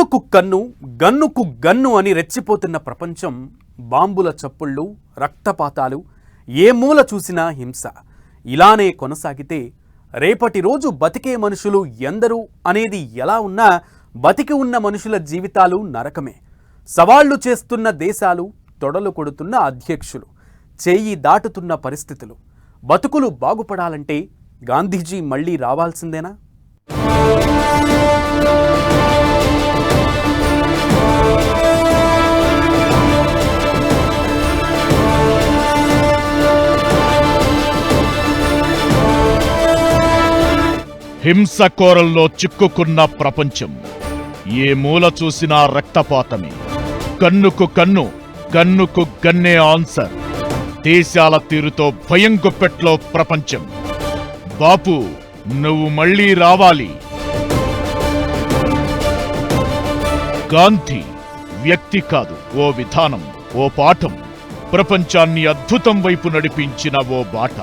కన్నుకు కన్ను గన్నుకు గన్ను అని రెచ్చిపోతున్న ప్రపంచం బాంబుల చప్పుళ్ళు రక్తపాతాలు ఏ మూల చూసినా హింస. ఇలానే కొనసాగితే రేపటి రోజు బతికే మనుషులు ఎందరు అనేది ఎలా ఉన్నా బతికి ఉన్న మనుషుల జీవితాలు నరకమే. సవాళ్ళు చేస్తున్న దేశాలు తొడలు కొడుతున్న అధ్యక్షులు చేయి దాటుతున్న పరిస్థితులు. బతుకులు బాగుపడాలంటే గాంధీజీ మళ్ళీ రావాల్సిందేనా? హింస కోరల్లో చిక్కుకున్న ప్రపంచం. ఏ మూల చూసినా రక్తపాతమే. కన్నుకు కన్ను కన్నుకు గన్నే ఆన్సర్. దేశాల తీరుతో భయం గుప్పెట్లో ప్రపంచం. బాపు నువ్వు మళ్ళీ రావాలి. గాంధీ వ్యక్తి కాదు ఓ విధానం ఓ పాఠం. ప్రపంచాన్ని అద్భుతం వైపు నడిపించిన ఓ బాట.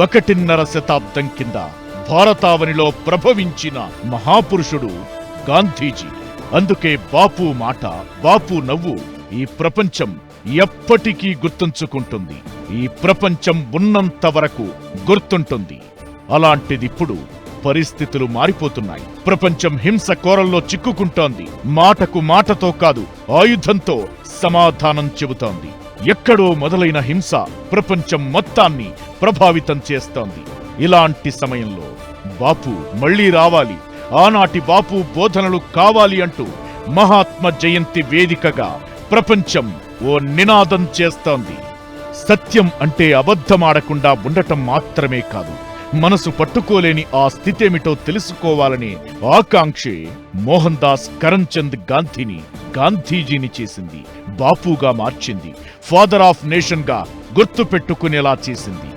ఒకటిన్నర శతాబ్దం కింద భారతావనిలో ప్రభవించిన మహాపురుషుడు గాంధీజీ. అందుకే బాపు మాట బాపు నవ్వు ఈ ప్రపంచం ఎప్పటికీ గుర్తుంచుకుంటుంది. ఈ ప్రపంచం ఉన్నంత వరకు గుర్తుంటుంది. అలాంటిదిప్పుడు పరిస్థితులు మారిపోతున్నాయి. ప్రపంచం హింస కోరల్లో చిక్కుకుంటోంది. మాటకు మాటతో కాదు ఆయుధంతో సమాధానం చెబుతోంది. ఎక్కడో మొదలైన హింస ప్రపంచం మొత్తాన్ని ప్రభావితం చేస్తోంది. ఇలాంటి సమయంలో బాపు మళ్ళీ రావాలి. ఆనాటి బాపు బోధనలు కావాలి అంటూ మహాత్మ జయంతి వేదికగా ప్రపంచం ఓ నినాదం చేస్తోంది. సత్యం అంటే అబద్ధమాడకుండా ఉండటం మాత్రమే కాదు మనసు పట్టుకోలేని ఆ స్థితేమిటో తెలుసుకోవాలనే ఆకాంక్షే మోహన్ దాస్ కరంచంద్ గాంధీని గాంధీజీని చేసింది బాపుగా మార్చింది ఫాదర్ ఆఫ్ నేషన్గా గుర్తు పెట్టుకునేలా చేసింది.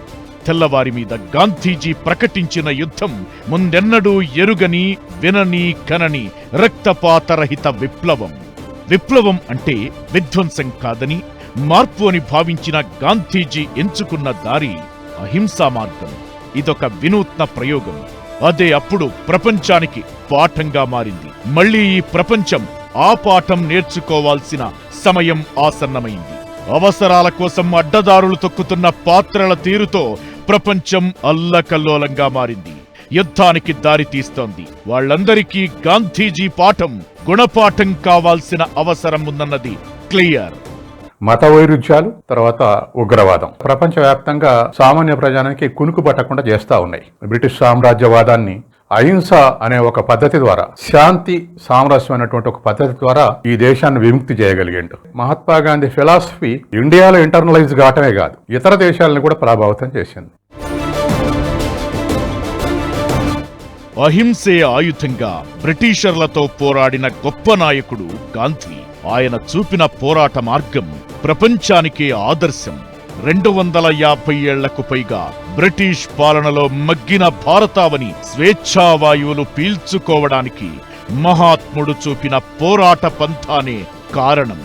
తెల్లవారి మీద గాంధీజీ ప్రకటించిన యుద్ధం ముందెన్నడూ ఎరుగని వినని కనని రక్తపాతరహిత విప్లవం. విప్లవం అంటే విధ్వంసం కాదని మార్పు అని భావించిన గాంధీజీ ఎంచుకున్న దారి అహింసా మార్గం. ఇదొక వినూత్న ప్రయోగం. అదే అప్పుడు ప్రపంచానికి పాఠంగా మారింది. మళ్ళీ ఈ ప్రపంచం ఆ పాఠం నేర్చుకోవాల్సిన సమయం ఆసన్నమైంది. అవసరాల కోసం అడ్డదారులు తొక్కుతున్న పాత్రల తీరుతో ప్రపంచం అల్లకల్లోలంగా మారింది. యుద్ధానికి దారి తీస్తోంది. వాళ్ళందరికీ గాంధీజీ పాఠం గుణపాఠం కావాల్సిన అవసరం ఉందన్నది క్లియర్. మత వైరుధ్యాలు తర్వాత ఉగ్రవాదం. ప్రపంచవ్యాప్తంగా సామాన్య ప్రజానికి కునుకు పట్టకుండా చేస్తూ ఉన్నాయి. బ్రిటిష్ సామ్రాజ్యవాదాన్ని అహింస అనే ఒక పద్ధతి ద్వారా శాంతి సామరస్యం అనేటువంటి ఒక పద్ధతి ద్వారా ఈ దేశాన్ని విముక్తి చేయగలిగిండు. మహాత్మా గాంధీ ఫిలాసఫీ ఇండియాలో ఇంటర్నలైజ్ కావటమే కాదు ఇతర దేశాలను కూడా ప్రభావితం చేసింది. అహింసే ఆయుధంగా బ్రిటిషర్లతో పోరాడిన గొప్ప నాయకుడు గాంధీ ఆయన చూపిన పోరాట మార్గం ప్రపంచానికే ఆదర్శం. రెండు వందల యాభై ఏళ్ళకు పైగా బ్రిటిష్ పాలనలో మగ్గిన భారతావని స్వేచ్ఛావాయువులు పీల్చుకోవడానికి మహాత్ముడు చూపిన పోరాట పంథానే కారణం.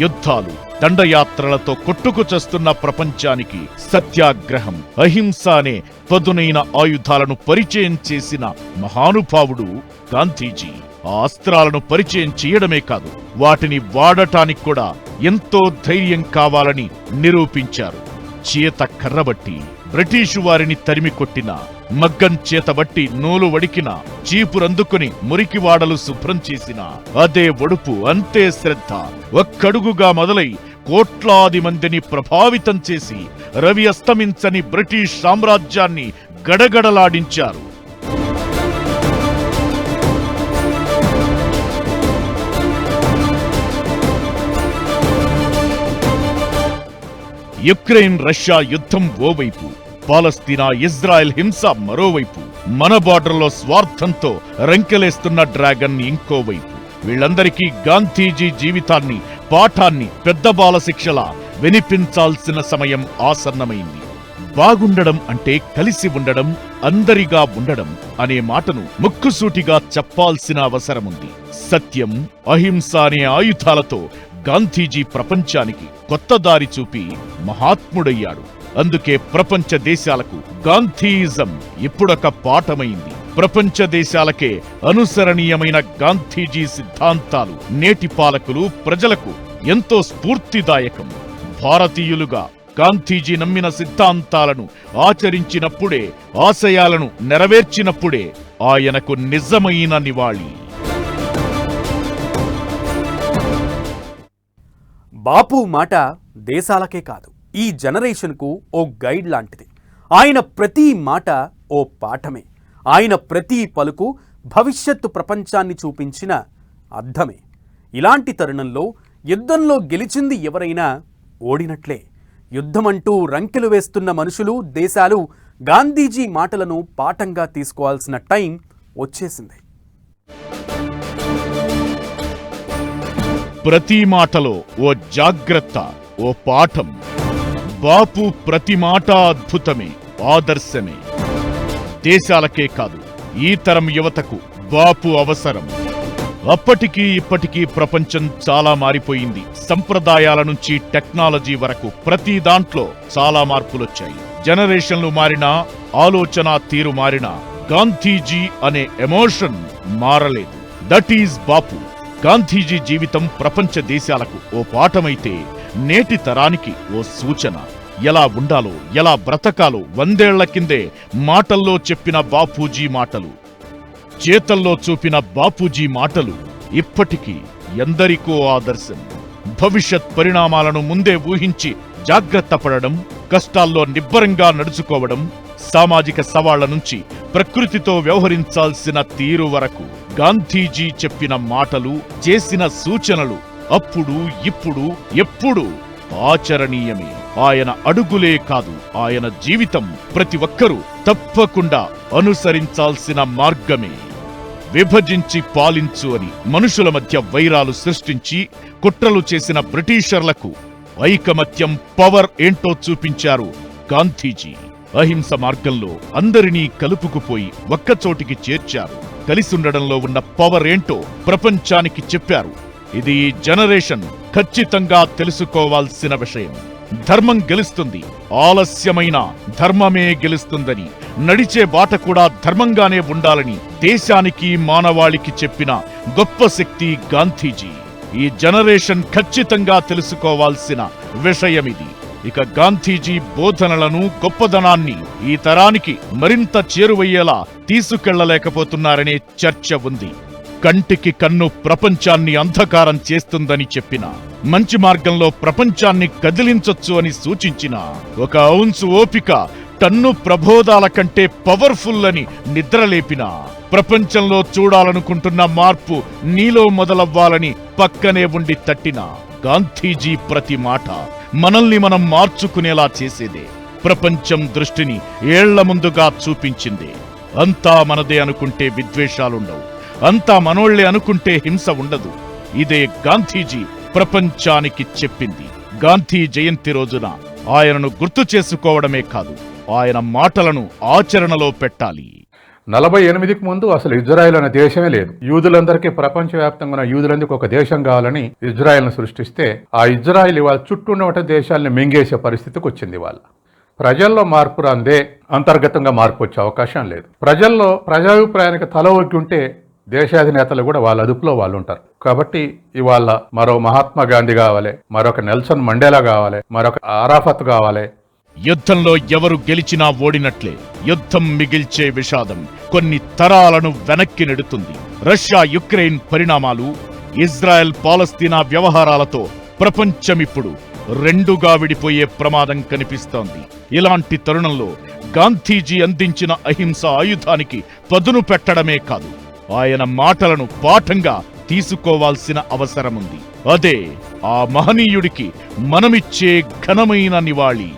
యుద్ధాలు దండయాత్రలతో కొట్టుకుచస్తున్న ప్రపంచానికి సత్యాగ్రహం అహింస అనే పదునైన ఆయుధాలను పరిచయం చేసిన మహానుభావుడు గాంధీజీ. ఆ అస్త్రాలను పరిచయం చేయడమే కాదు వాటిని వాడటానికి కూడా ఎంతో ధైర్యం కావాలని నిరూపించారు. చేత కర్రబట్టి బ్రిటీషు వారిని తరిమి కొట్టిన మగ్గం చేతబట్టి నూలు వడికిన చీపురందుకుని మురికివాడలు శుభ్రం చేసిన అదే ఒడుపు అంతే శ్రద్ధ. ఒక్కడుగుగా మొదలై కోట్లాది మందిని ప్రభావితం చేసి రవి అస్తమించని బ్రిటిష్ సామ్రాజ్యాన్ని గడగడలాడించారు. యుక్రెయిన్ రష్యా యుద్ధం ఓవైపు పాలస్తీనా ఇజ్రాయెల్ హింస మరోవైపు మన బార్డర్లో స్వార్థంతో రంకెలేస్తున్న డ్రాగన్ ఇంకోవైపు. వీళ్ళందరికీ గాంధీజీ జీవితాన్ని పాఠాన్ని పెద్ద బాల శిక్షలా వినిపించాల్సిన సమయం ఆసన్నమైంది. బాగుండడం అంటే కలిసి ఉండడం అందరిగా ఉండడం అనే మాటను ముక్కుసూటిగా చెప్పాల్సిన అవసరముంది. సత్యం అహింస అనే ఆయుధాలతో గాంధీజీ ప్రపంచానికి కొత్త దారి చూపి మహాత్ముడయ్యాడు. అందుకే ప్రపంచ దేశాలకు గాంధీయిజం ఇప్పుడొక పాఠమైంది. ప్రపంచ దేశాలకే అనుసరణీయమైన గాంధీజీ సిద్ధాంతాలు నేటి పాలకులు ప్రజలకు ఎంతో స్ఫూర్తిదాయకం. భారతీయులుగా గాంధీజీ నమ్మిన సిద్ధాంతాలను ఆచరించినప్పుడే ఆశయాలను నెరవేర్చినప్పుడే ఆయనకు నిజమైన నివాళి. బాపు మాట దేశాలకే కాదు ఈ జనరేషన్కు ఓ గైడ్ లాంటిది. ఆయన ప్రతి మాట ఓ పాఠమే. ఆయన ప్రతి పలుకు భవిష్యత్తు ప్రపంచాన్ని చూపించిన అర్థమే. ఇలాంటి తరుణంలో యుద్ధంలో గెలిచింది ఎవరైనా ఓడినట్లే. యుద్ధమంటూ రంకెలు వేస్తున్న మనుషులు దేశాలు గాంధీజీ మాటలను పాఠంగా తీసుకోవాల్సిన టైం వచ్చేసింది. ప్రతి మాటలో ఓ జాగ్రత్త ఓ పాఠం. బాపు ప్రతి మాట అద్భుతమే ఆదర్శమే. దేశాలకే కాదు ఈ తరం యువతకు బాపు అవసరం. అప్పటికీ ఇప్పటికీ ప్రపంచం చాలా మారిపోయింది. సంప్రదాయాల నుంచి టెక్నాలజీ వరకు ప్రతి దాంట్లో చాలా మార్పులొచ్చాయి. జనరేషన్లు మారినా ఆలోచన తీరు మారినా గాంధీజీ అనే ఎమోషన్ మారలేదు. దట్ ఈజ్ బాపు. గాంధీజీ జీవితం ప్రపంచ దేశాలకు ఓ పాఠమైతే నేటి తరానికి ఓ సూచన. ఎలా ఉండాలో ఎలా బ్రతకాలో వందేళ్ళ కిందే మాటల్లో చెప్పిన బాపూజీ మాటలు. చేతల్లో చూపిన బాపూజీ మాటలు ఇప్పటికీ ఎందరికో ఆదర్శం. భవిష్యత్ పరిణామాలను ముందే ఊహించి జాగ్రత్త పడడం కష్టాల్లో నిబ్బరంగా నడుచుకోవడం సామాజిక సవాళ్ళ నుంచి ప్రకృతితో వ్యవహరించాల్సిన తీరు వరకు గాంధీజీ చెప్పిన మాటలు చేసిన సూచనలు అప్పుడు ఇప్పుడు ఎప్పుడు ఆచరణీయమే. ఆయన అడుగులే కాదు ఆయన జీవితం ప్రతి ఒక్కరూ తప్పకుండా అనుసరించాల్సిన మార్గమే. విభజించి పాలించు అని మనుషుల మధ్య వైరాలు సృష్టించి కుట్రలు చేసిన బ్రిటిషర్లకు ఐకమత్యం పవర్ ఏంటో చూపించారు గాంధీజీ. అహింస మార్గంలో అందరినీ కలుపుకుపోయి ఒక్కచోటికి చేర్చారు. కలిసుండడంలో ఉన్న పవర్ ఏంటో ప్రపంచానికి చెప్పారు. ఇది జనరేషన్ ఖచ్చితంగా తెలుసుకోవాల్సిన విషయం. ధర్మం గెలుస్తుంది. ఆలస్యమైన ధర్మమే గెలుస్తుందని నడిచే బాట కూడా ధర్మంగానే ఉండాలని దేశానికి మానవాళికి చెప్పిన గొప్ప శక్తి గాంధీజీ. ఈ జనరేషన్ ఖచ్చితంగా తెలుసుకోవాల్సిన విషయమిది. ఇక గాంధీజీ బోధనలను గొప్పదనాన్ని ఈ తరానికి మరింత చేరువయ్యేలా తీసుకెళ్ళలేకపోతున్నారనే చర్చ ఉంది. కంటికి కన్ను ప్రపంచాన్ని అంధకారం చేస్తుందని చెప్పిన మంచి మార్గంలో ప్రపంచాన్ని కదిలించొచ్చు అని సూచించిన ఒక ఔన్సు ఓపిక టన్ను ప్రబోధాల కంటే పవర్ఫుల్ అని నిద్రలేపిన ప్రపంచంలో చూడాలనుకుంటున్న మార్పు నీలో మొదలవ్వాలని పక్కనే ఉండి తట్టిన గాంధీజీ ప్రతి మాట. మనల్ని మనం మార్చుకునేలా చేసేదే. ప్రపంచం దృష్టిని ఏళ్ళ ముందుగా చూపించింది. అంతా మనదే అనుకుంటే విద్వేషాలుండవు. అంతా మనోళ్ళే అనుకుంటే హింస ఉండదు. ఇదే గాంధీజీ ప్రపంచానికి చెప్పింది. గాంధీ జయంతి రోజున ఆయనను గుర్తు చేసుకోవడమే కాదు ఆయన మాటలను ఆచరణలో పెట్టాలి. నలభై ఎనిమిదికి ముందు అసలు ఇజ్రాయెల్ అనే దేశమే లేదు. యూదులందరికీ ప్రపంచవ్యాప్తంగా ఉన్న యూదులందరికీ ఒక దేశం కావాలని ఇజ్రాయెల్ను సృష్టిస్తే ఆ ఇజ్రాయెల్ ఇవాళ చుట్టూ ఉన్న దేశాలను మింగేసే పరిస్థితికి వచ్చింది వాళ్ళ ప్రజల్లో మార్పు రాందే అంతర్గతంగా మార్పు వచ్చే అవకాశం లేదు. ప్రజల్లో ప్రజాభిప్రాయానికి తల ఒగ్గి ఉంటే దేశాధినేతలు కూడా వాళ్ళ అదుపులో వాళ్ళు ఉంటారు. కాబట్టి ఇవాళ మరో మహాత్మా గాంధీ కావాలి మరొక నెల్సన్ మండేలా కావాలి మరొక ఆరాఫత్ కావాలి యుద్ధంలో ఎవరు గెలిచినా ఓడినట్లే. యుద్ధం మిగిల్చే విషాదం కొన్ని తరాలను వెనక్కి నెడుతుంది. రష్యా యుక్రెయిన్ పరిణామాలు ఇజ్రాయెల్ పాలస్తీనా వ్యవహారాలతో ప్రపంచమిప్పుడు రెండుగా విడిపోయే ప్రమాదం కనిపిస్తోంది. ఇలాంటి తరుణంలో గాంధీజీ అందించిన అహింస ఆయుధానికి పదును పెట్టడమే కాదు ఆయన మాటలను పాఠంగా తీసుకోవాల్సిన అవసరముంది. అదే ఆ మహనీయుడికి మనమిచ్చే ఘనమైన నివాళి.